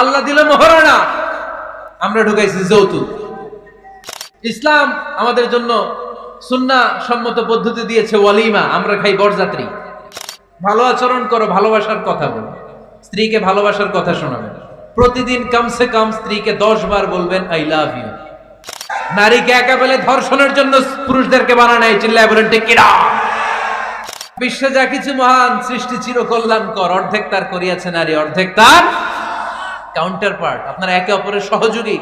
আল্লাহ দিল মহারানা। আমরা ঢুকাইছি যৌতুক। ইসলাম আমাদের জন্য সুন্না সম্মত পদ্ধতি দিয়েছে ওয়ালিমা, আমরা খাই বরযাত্রী। ভালো আচরণ করো, ভালোবাসার কথা বলো। স্ত্রীকে ভালোবাসার কথা শোনাবেন প্রতিদিন কমসে কম স্ত্রীকে দশ বার বলবেন আই লাভ ইউ নারীকে একা পেলে ধর্ষণের জন্য পুরুষদেরকে বানা নাই চিল্লায় বলেন কিনা? বিশ্বে যা কিছু মহান সৃষ্টি চির কল্যাণকর অর্ধেক তার করিয়াছে নারী, অর্ধেক তার কাউন্টার পার্ট আপনারা একে অপরের সহযোগী,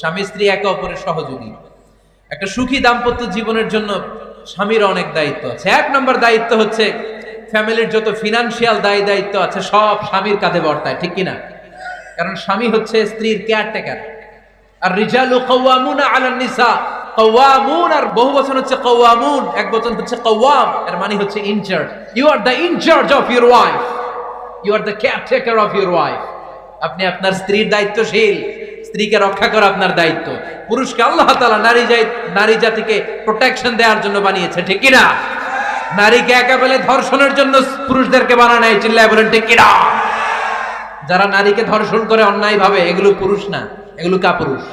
স্বামী, স্ত্রী একে অপরের সহযোগী। একটা সুখী দাম্পত্য জীবনের জন্য স্বামীর অনেক দায়িত্ব আছে। এক নম্বর দায়িত্ব হচ্ছে ফ্যামিলির যত ফিনান্সিয়াল দায় দায়িত্ব আছে, সব স্বামীর কাঁধে বর্তায়, ঠিক কিনা? কারণ স্বামী হচ্ছে স্ত্রীর কেয়ারটেকার আর রিজালু কওয়ামুনা আলান নিসা। কওয়ামুন আর বহু বচন হচ্ছে কওয়ামুন, এক বচন হচ্ছে কওয়াম, এর মানে হচ্ছে in charge you are the in charge of your wife you are the caretaker of your wife আপনি আপনার স্ত্রীর দায়িত্বশীল। স্ত্রীকে রক্ষা করা আপনার দায়িত্ব। পুরুষকে আল্লাহ তাআলা নারী নারী জাতিকে প্রোটেকশন দেওয়ার জন্য বানিয়েছে, ঠিক কিনা? নারীকে একা পেলে ধর্ষণের জন্য পুরুষদেরকে বানানো চিল্লায় বলেন, ঠিক কিনা? যারা নারীকে ধর্ষণ করে অন্যায় ভাবে, এগুলো পুরুষ না, এগুলো কাপুরুষ।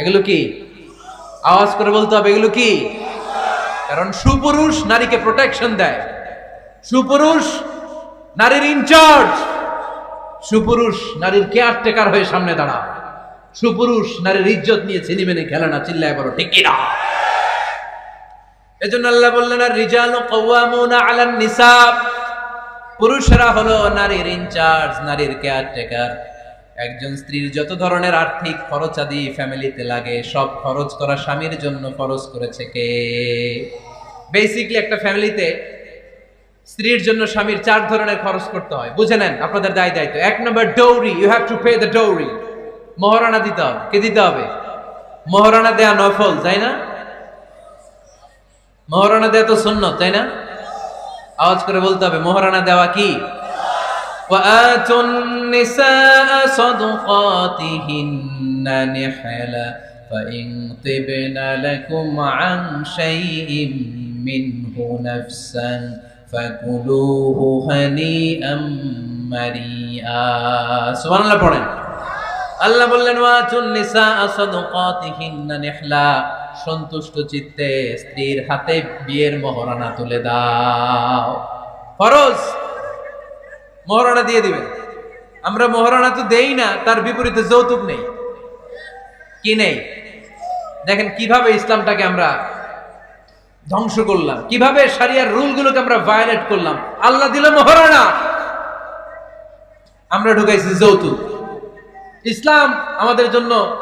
এগুলো কি? আওয়াজ করে বলতে হবে, এগুলো কি? কারণ সুপুরুষ নারীকে প্রোটেকশন দেয়। সুপুরুষ নারীর ইনচার্জ সুপুরুষ নারীর কেয়ারটেকার হয়ে সামনে দাঁড়ায় সুপুরুষ নারীর ইজ্জত নিয়ে চিনিমেনে খেলে না, চিল্লায় বলো, ঠিক কিনা? এজন্য আল্লাহ বললেন, আর রিজালু কওয়ামুনা আলান নিসাব। পুরুষরা হলো নারীর ইনচার্জ, নারীর কেয়ারটেকার একজন স্ত্রীর যত ধরনের আর্থিক খরচ আদি ফ্যামিলিতে লাগে, সব খরচ করা স্বামীর জন্য খরচ করেছে কে? বেসিকলি একটা ফ্যামিলিতে স্ত্রীর জন্য স্বামীর চার ধরনের খরচ করতে হয় বুঝে নেন আপনাদের দায় দায়িত্ব এক নম্বর dowry you have to pay the dowry Maharana দিতে হবে কে দিতে হবে মহারানা দেয়া নফল তাই না মহারানা দেয়া তো সুন্নত তাই না আওয়াজ করে বলতে হবে মহারানা দেওয়া কি وآتوا النساء صدقاتهن نحلا فإن طبن لكم عن شيء منه نفسا فكلوه هنيئا مريئا سبحان الله পড়েন আল্লাহ বললেন ওয়াতুন নিসা সাদকাতিহিন্না নিহলা সন্তুষ্ট চিত্তে স্ত্রীর হাতে বিয়ের মহারণা তুলে দাও ফরজ মহারণা দিয়ে দিবেন আমরা মহারণা তো দেই না তার বিপরীতে যৌতুক নেই কি নেই দেখেন কিভাবে ইসলামটাকে আমরা ধ্বংস করলাম। কীভাবে সারিয়ার রুলগুলোকে আমরা ভায়োলেট করলাম? আল্লাহ দিল মহারণা আমরা ঢুকাইছি যৌতুক। ইসলাম আমাদের জন্য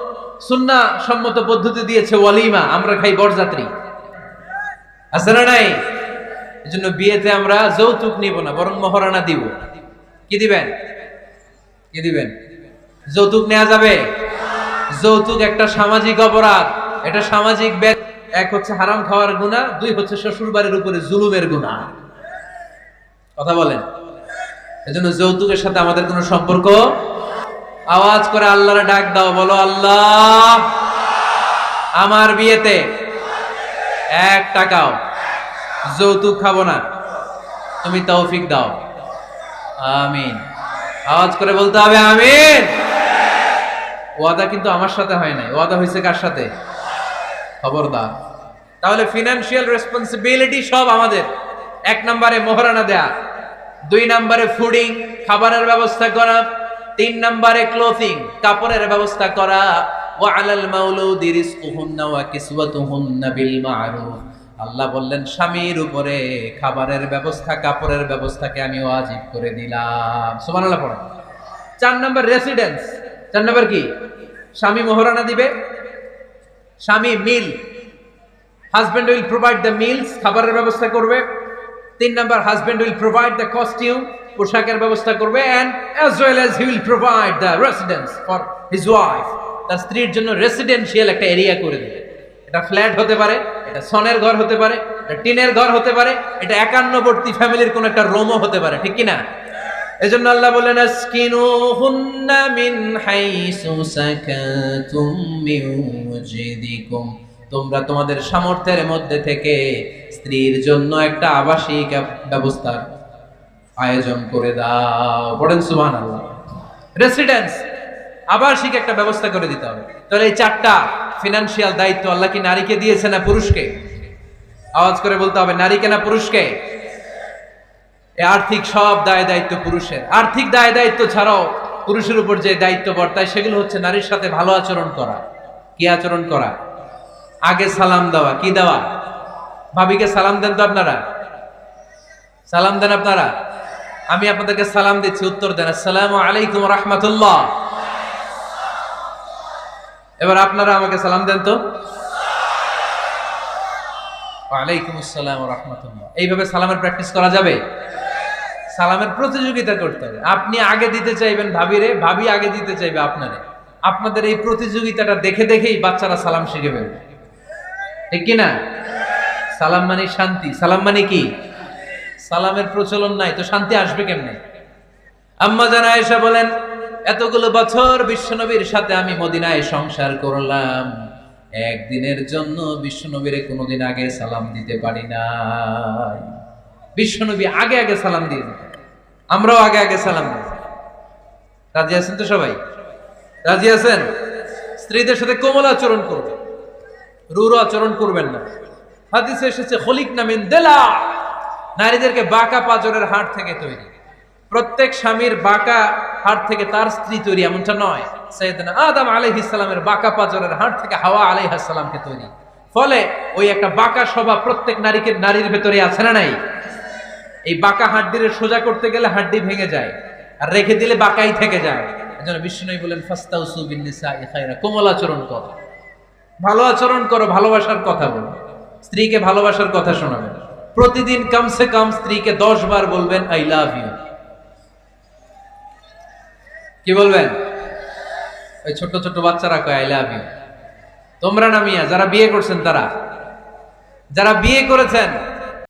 সুন্না সম্মত পদ্ধতি দিয়েছে ওয়ালিমা, আমরা খাই বরযাত্রী। আছে না নাই? এজন্য বিয়েতে আমরা যৌতুক নিব না, বরং মহারানা দিব। কি দিবেন? কি দিবেন? যৌতুক নেওয়া যাবে? যৌতুক একটা সামাজিক অপরাধ। এটা সামাজিক ব্যাগ এক হচ্ছে হারাম খাওয়ার গুণা দুই হচ্ছে শ্বশুর বাড়ির উপরে জুলুমের গুণা কথা বলেন। এজন্য যৌতুকের সাথে আমাদের কোনো সম্পর্ক? আওয়াজ করে আল্লাহরে ডাক দাও, বলো আল্লাহ, আমার বিয়েতে এক টাকাও যৌতুক খাব না। তুমি তৌফিক দাও। আমিন। আওয়াজ করে বলতে হবে আমিন। ওয়াদা কিন্তু আমার সাথে হয় নাই। ওয়াদা হয়েছে কার সাথে? খবরদার। তাহলে ফিনান্সিয়াল রেসপন্সিবিলিটি সব আমাদের। এক নম্বরে মোহরানা দেয়া, দুই নম্বরে ফুডিং খাবারের ব্যবস্থা করা, তিন নম্বরে ক্লোথিং কাপড়ের ব্যবস্থা করা। ওয়া আলাল মাউলুদি রিজকুহুন্না ওয়া কিসওয়াতুহুন্না বিল মা'রুফ। আল্লাহ বললেন, স্বামীর উপরে খাবারের ব্যবস্থা, কাপড়ের ব্যবস্থাকে আমি ওয়াজিব করে দিলাম। সুবহানাল্লাহ পড়েন চার নম্বর রেসিডেন্স চার নম্বর কি? স্বামী মোহরানা দিবে। স্বামী meal husband will provide the meals খাবারের ব্যবস্থা করবে। তিন number husband will provide the costume পোশাকের ব্যবস্থা করবে and as well as he will provide the residence for his wife তার স্ত্রীর জন্য রেসিডেন্সিয়াল একটা এরিয়া করে দেবে। এটা ফ্ল্যাট হতে পারে, এটা সনের ঘর হতে পারে, এটা টিনের ঘর হতে পারে, এটা একান্নবর্তী ফ্যামিলির কোনো একটা রোমও হতে পারে, ঠিক কি না এজন্য আল্লাহ বলেন, আসকিনুহুন্না মিন হাইসু সাকাতুম তোমরা তোমাদের সামর্থ্যের মধ্যে থেকে স্ত্রীর জন্য একটা আবাসিক ব্যবস্থা আয়োজন করে দাও। পড়েন সুবহানাল্লাহ। রেসিডেন্স আবাসিক একটা ব্যবস্থা করে দিতে হবে। তাহলে এই চারটা ফিনান্সিয়াল দায়িত্ব আল্লাহ কি নারীকে দিয়েছে না পুরুষকে? আওয়াজ করে বলতে হবে, নারীকে না পুরুষকে? আর্থিক সব দায় দায়িত্ব পুরুষের। আর্থিক দায় দায়িত্ব ছাড়াও পুরুষের উপর যে দায়িত্ব বর্তায় সেগুলো হচ্ছে নারীর সাথে ভালো আচরণ করা। কি আচরণ করা? আগে সালাম দেওয়া, কি দেওয়া? ভাবিকে সালাম দেন তো আপনারা? সালাম দেন আপনারা? আমি আপনাদেরকে সালাম দিচ্ছি, উত্তর দেন। আসসালামু আলাইকুম রহমতুল্লাহ। এবার আপনারা আমাকে সালাম দেন তো। আলাইকুম আসসালাম রহমতুল্লাহ। এইভাবে সালামের প্র্যাকটিস করা যাবে? সালামের প্রতিযোগিতা করতে হবে। আপনি আগে দিতে চাইবেন ভাবিরে, ভাবি আগে দিতে চাইবে আপনারে। আপনাদের এই প্রতিযোগিতাটা দেখে দেখেই বাচ্চারা সালাম শিখে ফেলবে। ঠিক কিনা? সালাম মানে শান্তি। সালাম মানে কি? সালামের প্রচলন নাই, তো শান্তি আসবে কেমনে? আম্মা জানা এসে বলেন, এতগুলো বছর বিশ্বনবীর সাথে আমি মদিনায় সংসার করলাম। একদিনের জন্য বিশ্বনবীরে কোনোদিন আগে সালাম দিতে পারি না বিশ্বনবী আগে আগে সালাম দিয়ে দিতেন। আমরাও আগে আগে সালাম দিই। রাজি আছেন তো সবাই? রাজি আছেন? স্ত্রীদের সাথে কোমল আচরণ করবেন। রুরু আচরণ করবেন না। হাদিসে এসেছে, খলিক নামিন দেলা। নারীদেরকে বাঁকা পাজরের হাট থেকে তৈরি। প্রত্যেক স্বামীর বাঁকা হাট থেকে তার স্ত্রী তৈরি, এমনটা নয়। সৈয়দনা আদম আলাইহিস সালামের বাঁকা পাজরের হাট থেকে হাওয়া আলাইহিস সালামকে তৈরি। ফলে ওই একটা বাঁকা স্বভাব প্রত্যেক নারীকে, নারীর ভেতরে আছে না নাই? এই বাঁকা হাড্ডির সোজা করতে গেলে হাড্ডি ভেঙে যায়, আর রেখে দিলে বাঁকাই থেকে যায়। এজন্য বিষ্ণু বলেন, ফাস্তাউসু বিন নিসাই কোমল আচরণ করো। ভালো আচরণ করো, ভালোবাসার কথা বলো। স্ত্রীকে ভালোবাসার কথা শোনাবেন প্রতিদিন কমসে কম স্ত্রীকে দশ বার বলবেন, আই লাভ ইউ। কি বলবেন? ওই ছোট ছোট বাচ্চারা কয়, আই লাভ ইউ। তোমরা না মিয়া, যারা বিয়ে করছেন তারা। যারা বিয়ে করেছেন